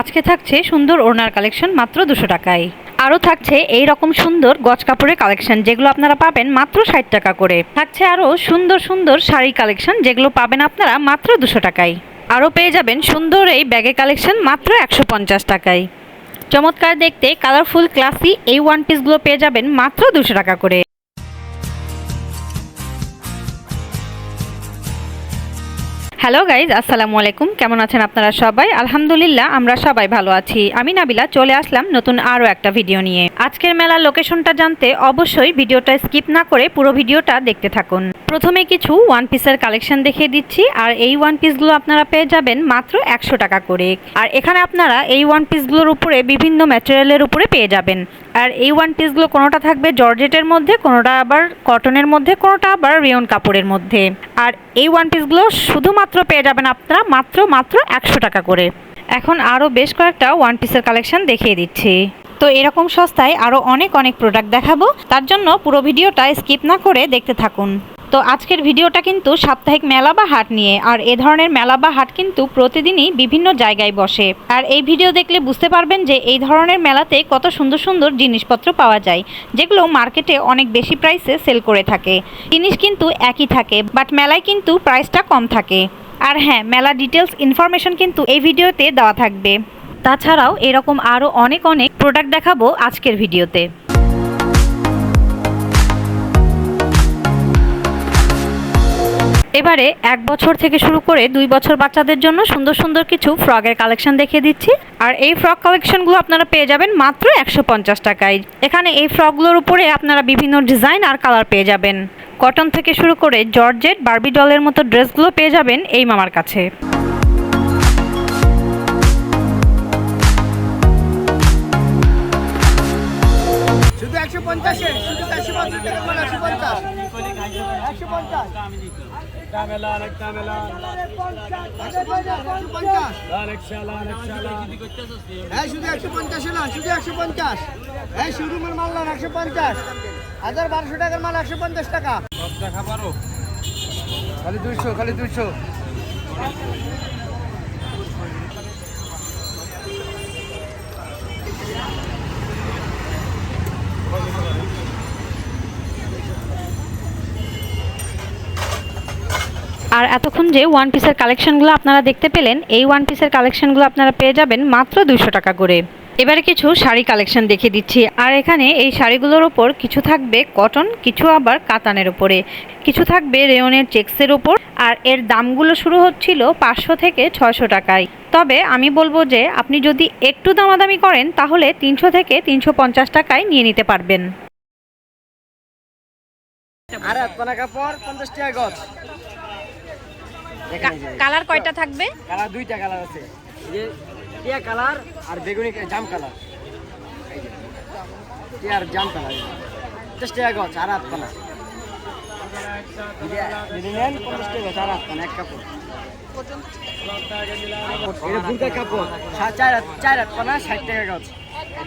আজকে থাকছে সুন্দর ওড়নার কালেকশন মাত্র দুশো টাকায়। আরও থাকছে এই রকম সুন্দর গজ কাপড়ের কালেকশন, যেগুলো আপনারা পাবেন মাত্র ষাট টাকা করে। থাকছে আরও সুন্দর সুন্দর শাড়ি কালেকশন, যেগুলো পাবেন আপনারা মাত্র দুশো টাকায়। আরও পেয়ে যাবেন সুন্দর এই ব্যাগের কালেকশন মাত্র একশো পঞ্চাশ টাকায়। চমৎকার দেখতে, কালারফুল, ক্লাসি এই ওয়ান পিসগুলো পেয়ে যাবেন মাত্র দুশো টাকা করে। হ্যালো গাইজ আসসালামু আলাইকুম কেমন আছেন আপনারা সবাই? আলহামদুলিল্লাহ, আমরা সবাই ভালো আছি। আমি নাবিলা, চলে আসলাম নতুন আরও একটা ভিডিও নিয়ে। আজকের মেলার লোকেশনটা জানতে অবশ্যই ভিডিওটা স্কিপ না করে পুরো ভিডিওটা দেখতে থাকুন। প্রথমে কিছু ওয়ান পিসের কালেকশন দেখিয়ে দিচ্ছি। আর এই ওয়ান পিসগুলো আপনারা পেয়ে যাবেন মাত্র একশো টাকা করে। আর এখানে আপনারা এই ওয়ান পিসগুলোর উপরে বিভিন্ন ম্যাটেরিয়ালের উপরে পেয়ে যাবেন। আর এই ওয়ান পিসগুলো কোনোটা থাকবে জর্জেটের মধ্যে, কোনোটা আবার কটনের মধ্যে, কোনোটা আবার রেয়ন কাপড়ের মধ্যে। আর এই ওয়ান পিসগুলো শুধুমাত্র পেয়ে যাবেন আপনারা মাত্র মাত্র একশো টাকা করে। এখন আরও বেশ কয়েকটা ওয়ান পিসের কালেকশন দেখিয়ে দিচ্ছি। তো এরকম সস্তায় আরও অনেক অনেক প্রোডাক্ট দেখাবো। তার জন্য পুরো ভিডিওটা স্কিপ না করে দেখতে থাকুন। তো আজকের ভিডিওটা কিন্তু সাপ্তাহিক মেলা বা হাট নিয়ে, আর এ ধরনের মেলা বা হাট কিন্তু প্রতিদিনই বিভিন্ন জায়গায় বসে। আর এই ভিডিও দেখলে বুঝতে পারবেন যে এই ধরনের মেলাতে কত সুন্দর সুন্দর জিনিসপত্র পাওয়া যায়, যেগুলো মার্কেটে অনেক বেশি প্রাইসে সেল করে থাকে। জিনিস কিন্তু একই থাকে, বাট মেলায় কিন্তু প্রাইসটা কম থাকে। আর হ্যাঁ মেলা ডিটেলস ইনফরমেশন কিন্তু এই ভিডিওতে দেওয়া থাকবে। তাছাড়াও এরকম আরও অনেক অনেক প্রোডাক্ট দেখাবো আজকের ভিডিওতে। এবারে এক বছর থেকে শুরু করে দুই বছর বাচ্চাদের জন্য সুন্দর সুন্দর কিছু ফ্রকের কালেকশন দেখিয়ে দিচ্ছি। আর এই ফ্রক কালেকশনগুলো আপনারা পেয়ে যাবেন মাত্র একশো পঞ্চাশ টাকায়। এখানে এই ফ্রকগুলোর উপরে আপনারা বিভিন্ন ডিজাইন আর কালার পেয়ে যাবেন। কটন থেকে শুরু করে জর্জেট, বার্বি ডলের মতো ড্রেসগুলো পেয়ে যাবেন এই মামার কাছে। শুধু একশো পঞ্চাশে টাকা মাল একশো পঞ্চাশ একশো পঞ্চাশ Like Shala, like Shala. হ্যাঁ শুধু একশো পঞ্চাশে না শুধু একশো পঞ্চাশ। হ্যাঁ শোরুমের মাল না একশো পঞ্চাশ। হাজার বারোশো টাকার মাল একশো পঞ্চাশ টাকা। খালি দুইশো খালি দুইশো। আর এতক্ষণ যে ওয়ান পিসের কালেকশনগুলো আপনারা দেখতে পেলেন, এই ওয়ান পিসের কালেকশনগুলো আপনারা পেয়ে যাবেন মাত্র দুশো টাকা করে। এবারে কিছু শাড়ি কালেকশন দেখিয়ে দিচ্ছি। আর এখানে এই শাড়িগুলোর ওপর কিছু থাকবে কটন কিছু আবার কাতানের ওপরে কিছু থাকবে রেওনের চেক্সের ওপর আর এর দামগুলো শুরু হচ্ছিল পাঁচশো থেকে ছয়শো টাকায়। তবে আমি বলব যে, আপনি যদি একটু দামাদামি করেন, তাহলে তিনশো থেকে তিনশো পঞ্চাশ টাকায় নিয়ে নিতে পারবেন। পঞ্চাশ টাকা কালার কয়টা থাকবে? কালার দুইটা কালার আছে। যে টিয়া কালার আর বেগুনি জাম কালার। এই যে, টিয়া আর জাম কালার। পঞ্চাশ টাকা গজ আর হাত পানা যদি নেন পঞ্চাশ টাকা গজ আর হাত পানা এক কাপড়। এটা বুর্গা কাপড় চার হাত চার হাত পানা ষাট টাকা গজ এই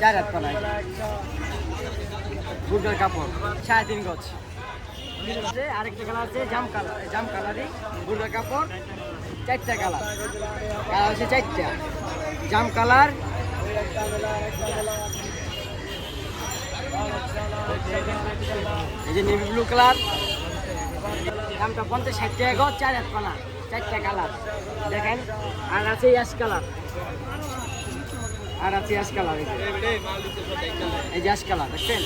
চার হাত পানা বুর্গার কাপড় সাড়ে তিন গজ আছে, আরেকটা কালার আছে জাম কালার জাম কালারই বুর্গা কাপড়, চারটা কালার কালার হচ্ছে চারটা। জাম কালার এই যে ব্লু কালার দামটা পঞ্চাশ ষাট টাকা চার হাত পানা চারটা কালার দেখেন, আর আছে ইয়াস কালার আর আছে ইয়াস কালার এই যে। কালার দেখছেন?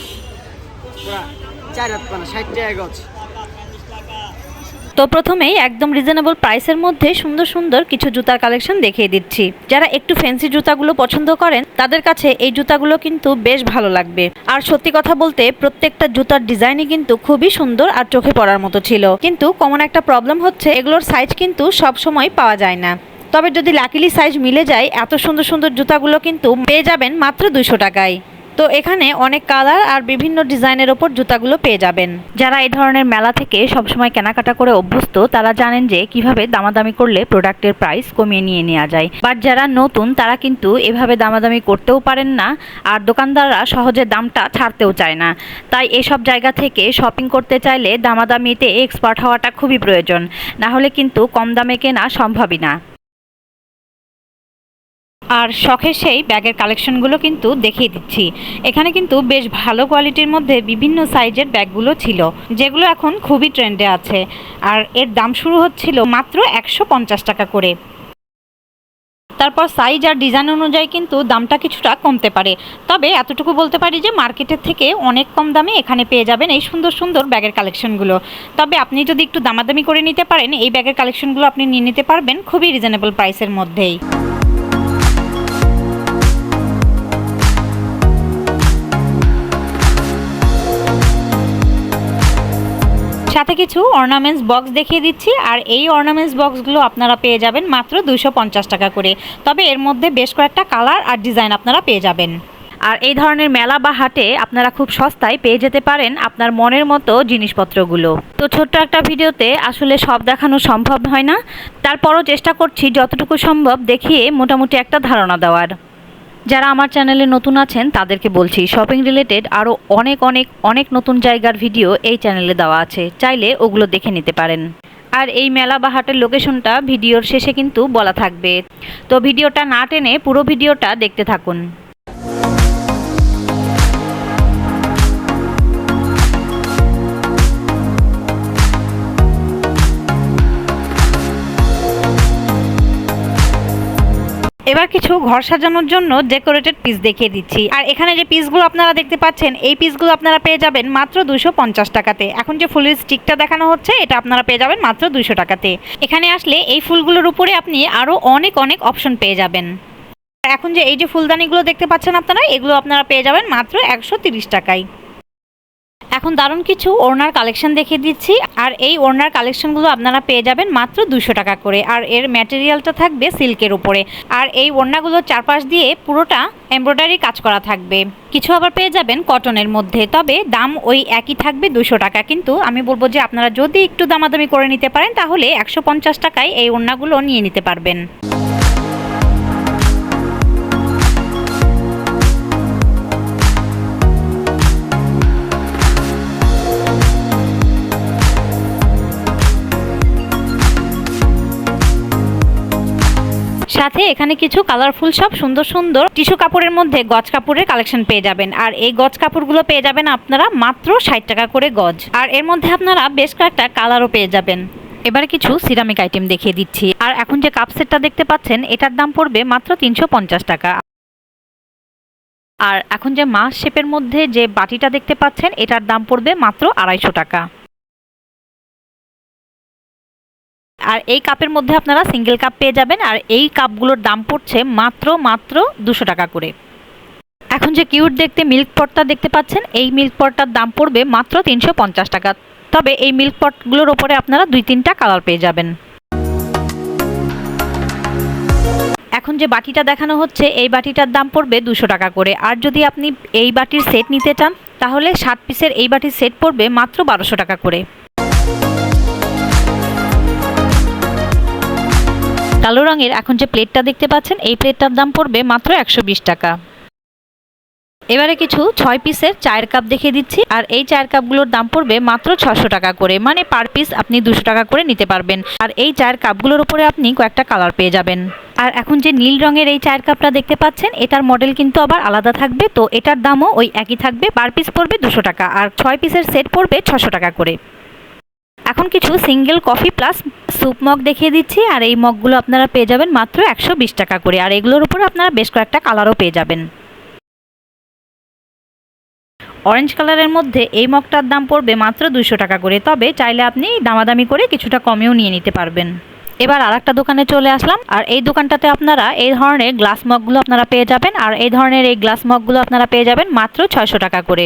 তো প্রথমেই একদম রিজনেবল প্রাইসের মধ্যে সুন্দর সুন্দর কিছু জুতার কালেকশন দেখিয়ে দিচ্ছি। যারা একটু ফ্যান্সি জুতাগুলো পছন্দ করেন, তাদের কাছে এই জুতাগুলো কিন্তু বেশ ভালো লাগবে। আর সত্যি কথা বলতে, প্রত্যেকটা জুতার ডিজাইনই কিন্তু খুবই সুন্দর আর চোখে পড়ার মতো ছিল। কিন্তু কমন একটা প্রবলেম হচ্ছে, এগুলোর সাইজ কিন্তু সব সময় পাওয়া যায় না। তবে যদি লাকিলি সাইজ মিলে যায়, এত সুন্দর সুন্দর জুতাগুলো কিন্তু পেয়ে যাবেন মাত্র দুইশো টাকায়। তো এখানে অনেক কালার আর বিভিন্ন ডিজাইনের ওপর জুতাগুলো পেয়ে যাবেন। যারা এই ধরনের মেলা থেকে সবসময় কেনাকাটা করে অভ্যস্ত, তারা জানেন যে কীভাবে দামাদামি করলে প্রোডাক্টের প্রাইস কমিয়ে নিয়ে নেওয়া যায়। বাট যারা নতুন, তারা কিন্তু এভাবে দামাদামি করতেও পারেন না আর দোকানদাররা সহজে দামটা ছাড়তেও চায় না। তাই এসব জায়গা থেকে শপিং করতে চাইলে দামাদামিতে এক্সপার্ট হওয়াটা খুবই প্রয়োজন। না হলে কিন্তু কম দামে কেনা সম্ভবই না। আর শখের সেই ব্যাগের কালেকশনগুলো কিন্তু দেখিয়ে দিচ্ছি। এখানে কিন্তু বেশ ভালো কোয়ালিটির মধ্যে বিভিন্ন সাইজের ব্যাগগুলো ছিল, যেগুলো এখন খুবই ট্রেন্ডে আছে। আর এর দাম শুরু হচ্ছিল মাত্র একশো পঞ্চাশ টাকা করে। তারপর সাইজ আর ডিজাইন অনুযায়ী কিন্তু দামটা কিছুটা কমতে পারে। তবে এতটুকু বলতে পারি যে মার্কেটের থেকে অনেক কম দামে এখানে পেয়ে যাবেন এই সুন্দর সুন্দর ব্যাগের কালেকশনগুলো। তবে আপনি যদি একটু দামাদামি করে নিতে পারেন, এই ব্যাগের কালেকশনগুলো আপনি নিয়ে নিতে পারবেন খুবই রিজনেবল প্রাইসের মধ্যেই। সাথে কিছু অর্নামেন্টস বক্স দেখিয়ে দিচ্ছি, আর এই অর্নামেন্টস বক্সগুলো আপনারা পেয়ে যাবেন মাত্র দুশো টাকা করে। তবে এর মধ্যে বেশ কয়েকটা কালার আর ডিজাইন আপনারা পেয়ে যাবেন। আর এই ধরনের মেলা বা হাটে আপনারা খুব সস্তায় পেয়ে যেতে পারেন আপনার মনের মতো জিনিসপত্রগুলো। তো ছোট্ট একটা ভিডিওতে আসলে সব দেখানো সম্ভব হয় না। তারপরও চেষ্টা করছি যতটুকু সম্ভব দেখিয়ে মোটামুটি একটা ধারণা দেওয়ার। যারা আমার চ্যানেলে নতুন আছেন, তাদেরকে বলছি শপিং রিলেটেড আরও অনেক অনেক অনেক নতুন জায়গার ভিডিও এই চ্যানেলে দেওয়া আছে। চাইলে ওগুলো দেখে নিতে পারেন। আর এই মেলা বা হাটের লোকেশনটা ভিডিওর শেষে কিন্তু বলা থাকবে। তো ভিডিওটা না টেনে পুরো ভিডিওটা দেখতে থাকুন। এবার কিছু ঘর সাজানোর জন্য ডেকোরেটেড পিস দেখিয়ে দিচ্ছি। আর এখানে যে পিসগুলো আপনারা দেখতে পাচ্ছেন, এই পিসগুলো আপনারা পেয়ে যাবেন মাত্র দুশো পঞ্চাশ টাকাতে। এখন যে ফুলের স্টিকটা দেখানো হচ্ছে, এটা আপনারা পেয়ে যাবেন মাত্র দুশো টাকাতে। এখানে আসলে এই ফুলগুলোর উপরে আপনি আরও অনেক অনেক অপশন পেয়ে যাবেন। এখন যে এই যে ফুলদানিগুলো দেখতে পাচ্ছেন আপনারা, এগুলো আপনারা পেয়ে যাবেন মাত্র একশো টাকায়। এখন দারুণ কিছু ওড়নার কালেকশন দেখিয়ে দিচ্ছি, আর এই ওড়নার কালেকশনগুলো আপনারা পেয়ে যাবেন মাত্র দুশো টাকা করে, আর এর ম্যাটেরিয়ালটা থাকবে সিল্কের উপরে। আর এই ওড়নাগুলো চারপাশ দিয়ে পুরোটা এমব্রয়ডারি কাজ করা থাকবে। কিছু আবার পেয়ে যাবেন কটনের মধ্যে, তবে দাম ওই একই থাকবে দুশো টাকা, কিন্তু আমি বলব যে আপনারা যদি একটু দামাদামি করে নিতে পারেন, তাহলে একশো পঞ্চাশ টাকায় এই ওড়নাগুলো নিয়ে নিতে পারবেন। সাথে এখানে কিছু কালারফুল সব সুন্দর সুন্দর টিস্যু কাপড়ের মধ্যে গজ কাপড়ের কালেকশন পেয়ে যাবেন। আর এই গজ কাপড়গুলো পেয়ে যাবেন আপনারা মাত্র ষাট টাকা করে গজ। আর এর মধ্যে আপনারা বেশ কয়েকটা কালারও পেয়ে যাবেন। এবার কিছু সিরামিক আইটেম দেখিয়ে দিচ্ছি। আর এখন যে কাপ সেটটা দেখতে পাচ্ছেন, এটার দাম পড়বে মাত্র তিনশো পঞ্চাশ টাকা। আর এখন যে মাছ শেপের মধ্যে যে বাটিটা দেখতে পাচ্ছেন, এটার দাম পড়বে মাত্র আড়াইশো টাকা। আর এই কাপের মধ্যে আপনারা সিঙ্গেল কাপ পেয়ে যাবেন আর এই কাপগুলোর দাম পড়ছে মাত্র মাত্র দুশো টাকা করে। এখন যে কিউট দেখতে মিল্ক পটটা দেখতে পাচ্ছেন, এই মিল্ক পটটার দাম পড়বে মাত্র তিনশো পঞ্চাশ টাকা। তবে এই মিল্ক পটগুলোর ওপরে আপনারা দুই, তিনটা কালার পেয়ে যাবেন। এখন যে বাটিটা দেখানো হচ্ছে, এই বাটিটার দাম পড়বে দুশো টাকা করে। আর যদি আপনি এই বাটির সেট নিতে চান, তাহলে সাত পিসের এই বাটির সেট পড়বে মাত্র বারোশো টাকা করে। কালো রঙের, এখন যে প্লেটটা দেখতে পাচ্ছেন, এই প্লেটটার দাম পড়বে মাত্র একশো বিশ টাকা। এবারে কিছু ছয় পিসের চায়ের কাপ দেখিয়ে দিচ্ছি, আর এই চায়ের কাপগুলোর দাম পড়বে মাত্র ছশো টাকা করে মানে পার পিস আপনি দুশো টাকা করে নিতে পারবেন। আর এই চায়ের কাপগুলোর উপরে আপনি কয়েকটা কালার পেয়ে যাবেন। আর এখন যে নীল রঙের এই চায়ের কাপটা দেখতে পাচ্ছেন, এটার মডেল কিন্তু আবার আলাদা থাকবে, তো এটার দামও ওই একই থাকবে, পার পিস পড়বে দুশো টাকা, আর ছয় পিসের সেট পড়বে ছশো টাকা করে। এখন কিছু single coffee plus soup mug দেখিয়ে দিচ্ছি, আর এই মগগুলো আপনারা পেয়ে যাবেন মাত্র একশো বিশ টাকা করে, আর এগুলোর উপর আপনারা বেশ কয়েকটা কালারও পেয়ে যাবেন। অরেঞ্জ কালারের মধ্যে এই মগটার দাম পড়বে মাত্র দুশো টাকা করে, তবে চাইলে আপনি দামাদামি করে কিছুটা কমেও নিয়ে নিতে পারবেন। এবার আর একটা দোকানে চলে আসলাম, আর এই দোকানটাতে আপনারা এই ধরনের গ্লাস মগগুলো আপনারা পেয়ে যাবেন, আর এই ধরনের এই গ্লাস মগগুলো আপনারা পেয়ে যাবেন মাত্র ছয়শো টাকা করে,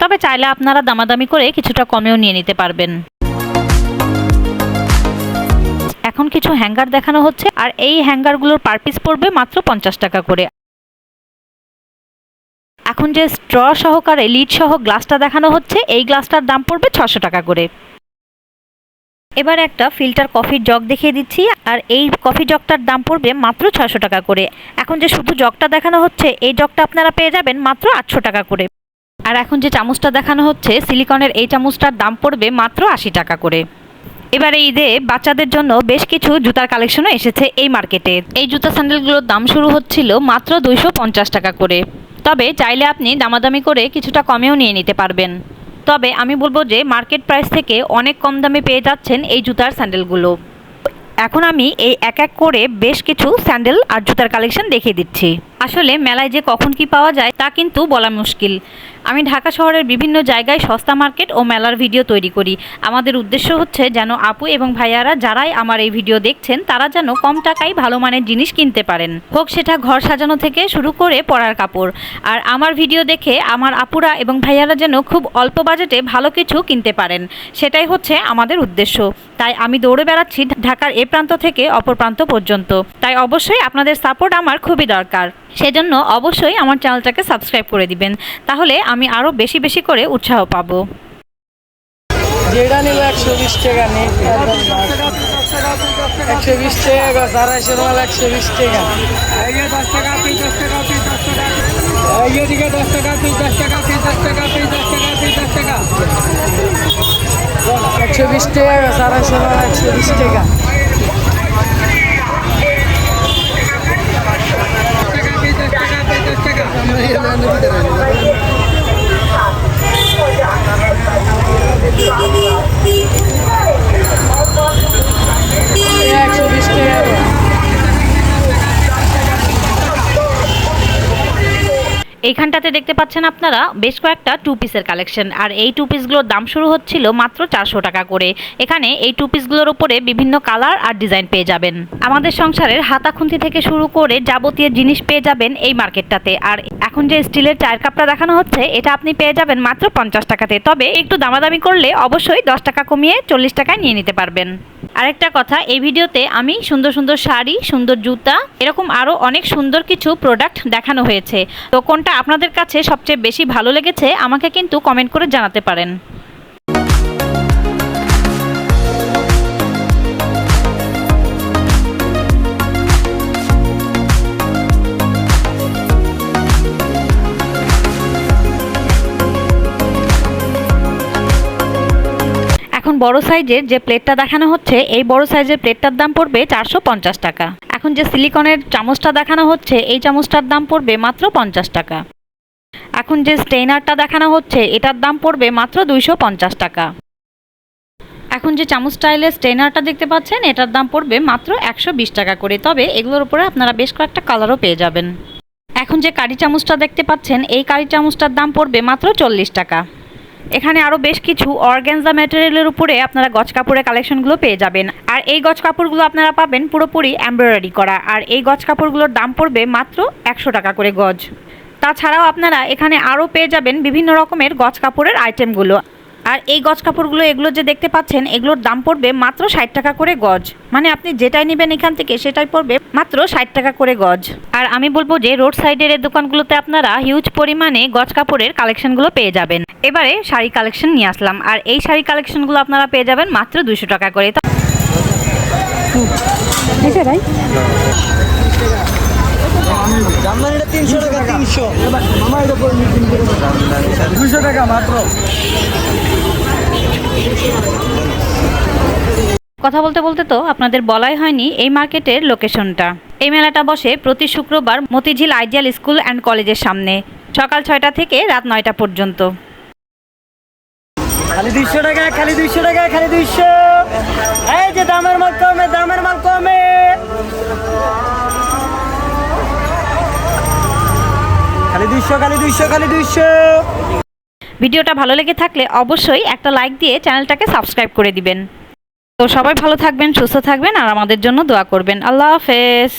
তবে চাইলে আপনারা দামাদামি করে কিছুটা কমেও নিয়ে নিতে পারবেন। এখন কিছু হ্যাঙ্গার দেখানো হচ্ছে, আর এই হ্যাঙ্গারগুলোর পার পিস পড়বে মাত্র পঞ্চাশ টাকা করে। এখন যে স্ট্র সহকারে, লিড সহ গ্লাসটা দেখানো হচ্ছে, এই গ্লাসটার দাম পড়বে ছশো টাকা করে। এবার একটা ফিল্টার কফির জগ দেখিয়ে দিচ্ছি, আর এই কফি জগটার দাম পড়বে মাত্র ছশো টাকা করে। এখন যে শুধু জগটা দেখানো হচ্ছে, এই জগটা আপনারা পেয়ে যাবেন মাত্র আটশো টাকা করে। আর এখন যে চামচটা দেখানো হচ্ছে, সিলিকনের এই চামচটার দাম পড়বে মাত্র আশি টাকা করে। এবারে ঈদে বাচ্চাদের জন্য বেশ কিছু জুতার কালেকশনও এসেছে এই মার্কেটে এই জুতা স্যান্ডেলগুলোর দাম শুরু হচ্ছিল মাত্র দুইশো পঞ্চাশ টাকা করে। তবে চাইলে আপনি দামাদামি করে কিছুটা কমেও নিয়ে নিতে পারবেন। তবে আমি বলব যে মার্কেট প্রাইস থেকে অনেক কম দামে পেয়ে যাচ্ছেন এই জুতার স্যান্ডেলগুলো এখন আমি এই এক এক করে বেশ কিছু স্যান্ডেল আর জুতার কালেকশন দেখিয়ে দিচ্ছি। আসলে মেলায় যে কখন কি পাওয়া যায় তা কিন্তু বলা মুশকিল। আমি ঢাকা শহরের বিভিন্ন জায়গায় সস্তা মার্কেট ও মেলার ভিডিও তৈরি করি। আমাদের উদ্দেশ্য হচ্ছে যেন আপু এবং ভাইয়ারা যারাই আমার এই ভিডিও দেখছেন, তারা যেন কম টাকায় ভালো মানের জিনিস কিনতে পারেন। হোক সেটা ঘর সাজানো থেকে শুরু করে পরার কাপড়। আর আমার ভিডিও দেখে আমার আপুরা এবং ভাইয়ারা যেন খুব অল্প বাজেটে ভালো কিছু কিনতে পারেন। সেটাই হচ্ছে আমাদের উদ্দেশ্য। তাই আমি দৌড়ে বেড়াচ্ছি ঢাকার এ প্রান্ত থেকে অপর প্রান্ত পর্যন্ত। তাই অবশ্যই আপনাদের সাপোর্ট আমার খুবই দরকার। সেজন্য অবশ্যই আমার চ্যানেলটাকে সাবস্ক্রাইব করে দিবেন। তাহলে আমি আরও বেশি বেশি করে উৎসাহ পাবো। যেটা একশো বিশ টাকা নেই একশো বিশ টাকা গছ আড়াইশো মাল একশো বিশ টাকা। দশ টাকা দশ টাকা দশ টাকা দশ টাকা দশ টাকা দশ টাকা দশ টাকা। একশো বিশ টাকা গছ আড়াইশো একশো বিশ টাকা। এইখানটাতে দেখতে পাচ্ছেন আপনারা বেশ কয়েকটা টু পিসের কালেকশন আর এই টু পিসগুলোর দাম শুরু হচ্ছিল মাত্র চারশো টাকা করে। এখানে এই টু পিসগুলোর উপরে বিভিন্ন কালার আর ডিজাইন পেয়ে যাবেন। আমাদের সংসারের হাতাখুন্তি থেকে শুরু করে যাবতীয় জিনিস পেয়ে যাবেন এই মার্কেটটাতে। আর এখন যে স্টিলের চায়ের কাপটা দেখানো হচ্ছে, এটা আপনি পেয়ে যাবেন মাত্র পঞ্চাশ টাকাতে। তবে একটু দামাদামি করলে অবশ্যই দশ টাকা কমিয়ে চল্লিশ টাকায় নিয়ে নিতে পারবেন। আরেকটা কথা, এই ভিডিওতে আমি সুন্দর সুন্দর শাড়ি, সুন্দর জুতা, এরকম আরও অনেক সুন্দর কিছু প্রোডাক্ট দেখানো হয়েছে। তো কোনটা আপনাদের কাছে সবচেয়ে বেশি ভালো লেগেছে, আমাকে কিন্তু কমেন্ট করে জানাতে পারেন। বড় সাইজের যে প্লেটটা দেখানো হচ্ছে, এই বড় সাইজের প্লেটটার দাম পড়বে চারশো পঞ্চাশ টাকা। এখন যে সিলিকনের চামচটা দেখানো হচ্ছে, এই চামচটার দাম পড়বে মাত্র পঞ্চাশ টাকা। এখন যে স্টেইনারটা দেখানো হচ্ছে, এটার দাম পড়বে মাত্র দুইশো পঞ্চাশ টাকা। এখন যে চামচ স্টাইলের স্টেইনারটা দেখতে পাচ্ছেন, এটার দাম পড়বে মাত্র একশো বিশ টাকা করে। তবে এগুলোর উপরে আপনারা বেশ কয়েকটা কালারও পেয়ে যাবেন। এখন যে কারি চামচটা দেখতে পাচ্ছেন, এই কারি চামচটার দাম পড়বে মাত্র চল্লিশ টাকা। এখানে আরও বেশ কিছু অর্গ্যানজা ম্যাটেরিয়ালের উপরে আপনারা গজ কাপড়ের কালেকশনগুলো পেয়ে যাবেন। আর এই গজ কাপড়গুলো আপনারা পাবেন পুরোপুরি এমব্রয়ডারি করা। আর এই গজ কাপড়গুলোর দাম পড়বে মাত্র একশো টাকা করে গজ। তাছাড়াও আপনারা এখানে আরও পেয়ে যাবেন বিভিন্ন রকমের গজ কাপড়ের আইটেমগুলো আর এই গজ কাপড়গুলো এগুলো যে দেখতে পাচ্ছেন এগুলোর দাম পড়বে মাত্র ষাট টাকা করে গজ। মানে আপনি যেটাই নেবেন এখান থেকে সেটাই পড়বে মাত্র ষাট টাকা করে গজ। আর আমি বলব যে রোড সাইডের এই দোকানগুলোতে আপনারা হিউজ পরিমাণে গজ কাপড়ের কালেকশনগুলো পেয়ে যাবেন। এবারে শাড়ি কালেকশন নিয়ে আসলাম। আর এই শাড়ি কালেকশনগুলো আপনারা পেয়ে যাবেন মাত্র দুশো টাকা করে। তা- তিনশো টাকা মাত্র। কথা বলতে বলতে তো আপনাদের বলাই হয়নি এই মার্কেটের লোকেশনটা। এই মেলাটা বসে প্রতি শুক্রবার মতিঝিল আইডিয়াল স্কুল অ্যান্ড কলেজের সামনে সকাল ছয়টা থেকে রাত নয়টা পর্যন্ত। খালি দুইশো টাকা খালি দুইশো টাকা খালি দুইশো। এই যে দামের মাল ভিডিওটা ভালো লেগে থাকলে অবশ্যই একটা লাইক দিয়ে চ্যানেলটাকে সাবস্ক্রাইব করে দিবেন। তো সবাই ভালো থাকবেন, সুস্থ থাকবেন আর আমাদের জন্য দোয়া করবেন। আল্লাহ হাফেজ।